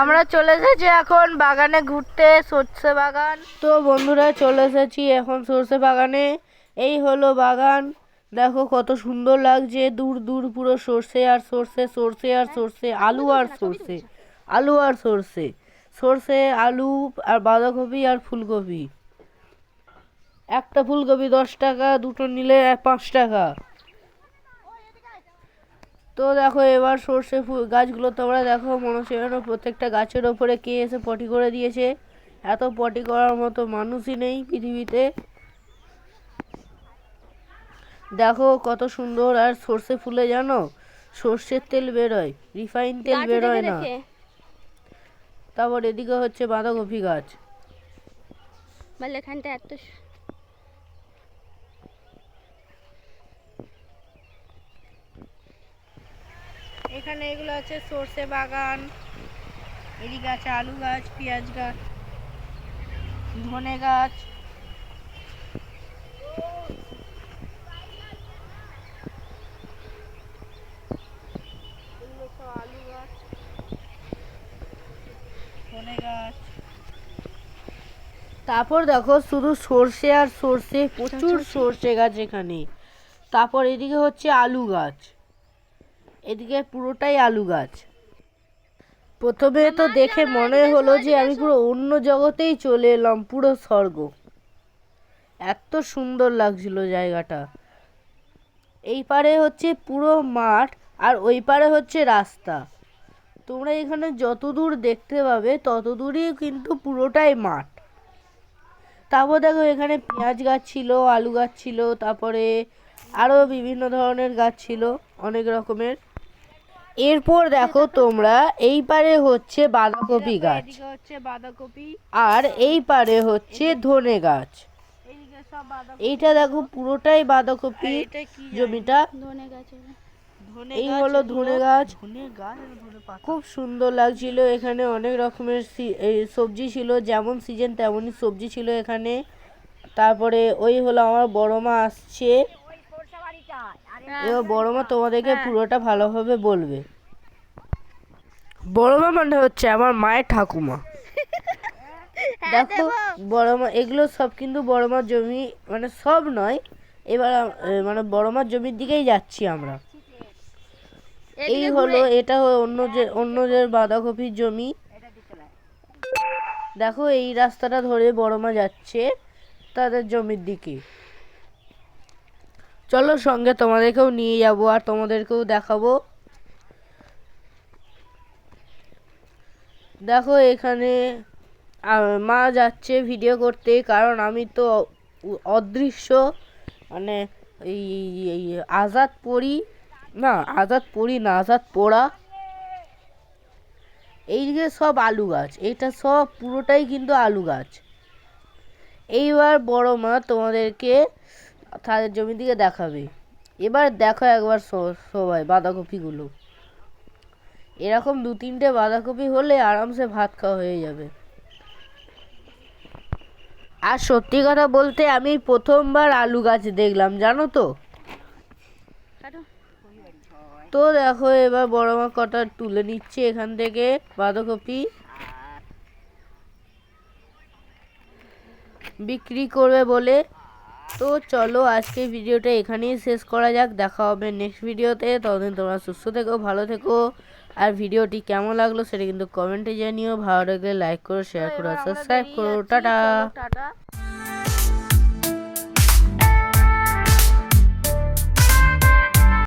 আমরা চলে এসেছি এখন বাগানে ঘুরতে, সর্ষে বাগান। তো বন্ধুরা, চলে এসেছি এখন সর্ষে বাগানে। এই হলো বাগান। দেখো কত সুন্দর লাগছে। দূর দূর পুরো সর্ষে আর সর্ষে সর্ষে আর সর্ষে, আলু আর সর্ষে, আলু আর সর্ষে। সর্ষে, আলু আর বাঁধাকপি আর ফুলকপি। একটা ফুলকপি দশ টাকা দুটো নিলে পাঁচ টাকা। তো দেখো এবার সর্ষে ফুল গাছগুলো তোমরা দেখো মনে হচ্ছে যেন প্রত্যেকটা গাছের ওপরে কে এসে পটি করে দিয়েছে। এত পটি করার মতো মানুষই নেই পৃথিবীতে। দেখো কত সুন্দর আর সর্ষে ফুলে জানো? সর্ষের তেল বেরোয় রিফাইন তেল বেরোয় না। তারপর এদিকে হচ্ছে বাঁধাকপি গাছ। এত এখানে এগুলো আছে সর্ষে বাগান এদিকে আছে আলু গাছ পেঁয়াজ গাছ ধনে গাছ। আলু গাছ ধনে গাছ। তারপর দেখো শুধু সর্ষে আর সর্ষে প্রচুর সর্ষে গাছ এখানে। তারপর এদিকে হচ্ছে আলু গাছ। এদিকে পুরোটাই আলু গাছ। প্রথমে তো দেখে মনে হলো যে আমি পুরো অন্য জগতেই চলে এলাম পুরো স্বর্গ। এত সুন্দর লাগছিল জায়গাটা। এই পারে হচ্ছে পুরো মাঠ আর ওই পারে হচ্ছে রাস্তা। তোমরা এখানে যত দূর দেখতে পাবে তত দূরই কিন্তু পুরোটাই মাঠ। তারপর দেখো এখানে পেঁয়াজ গাছ ছিল আলু গাছ ছিল তারপরে আরও বিভিন্ন ধরনের গাছ ছিল অনেক রকমের। এরপর দেখো তোমরা এই পারে হচ্ছে বাঁধাকপি গাছ। হচ্ছে বাঁধাকপি। আর এই পারে হচ্ছে ধনে গাছ। এইটা দেখো পুরোটাই বাঁধাকপি জমিটা। ধনে গাছ এই হলো ধনে গাছ। খুব সুন্দর লাগছিল এখানে অনেক রকমের সি- সবজি ছিল যেমন সিজন তেমনই সবজি ছিল এখানে। তারপরে ওই হলো আমার বড় মা আসছে। এবার বড় মা তোমাদেরকে পুরোটা ভালোভাবে বলবে। বড় মা মানে হচ্ছে আমার মায়ের ঠাকুমা। দেখো বড় মা এগুলো সব কিন্তু বড় মার জমি মানে সব নয় এবার মানে বড় মার জমির দিকেই যাচ্ছি আমরা। এই হলো এটা হলো অন্য যে অন্য যে বাঁধাকপির জমি। দেখো এই রাস্তাটা ধরে বড় মা যাচ্ছে তাদের জমির দিকে। চলো সঙ্গে তোমাদেরকেও নিয়ে যাব আর তোমাদেরকেও দেখাবো। দেখো এখানে মা যাচ্ছে ভিডিও করতে, কারণ আমি তো অদৃশ্য মানে এই আজাদ পড়ি, না, আজাদ পড়ি না, আজাদ পোড়া। এইদিকে সব আলু গাছ, এটা সব পুরোটাই কিন্তু আলু গাছ। এইবার বড় মা তোমাদেরকে তাদের জমির দিকে দেখাবে। এবার দেখো একবার সবাই বাঁধাকপিগুলো। এরকম দু তিনটে বাঁধাকপি হলে আরামসে ভাত খাওয়া হয়ে যাবে। আর সত্যি কথা বলতে আমি প্রথমবার আলু গাছ দেখলাম জানো তো? তো দেখো এবার বড় মা কটা তুলে নিচ্ছে এখান থেকে বাঁধাকপি। বিক্রি করবে বলে তো চলো আজকে ভিডিওটা এখানেই শেষ করা যাক। দেখা হবে নেক্সট ভিডিওতে। ততদিন তোমরা সুস্থ থেকো ভালো থেকো। আর ভিডিওটি কেমন লাগল সেটা কিন্তু কমেন্টে জানিও। ভালো লাগলে লাইক করো শেয়ার করো সাবস্ক্রাইব করো। টাটা। টাটা।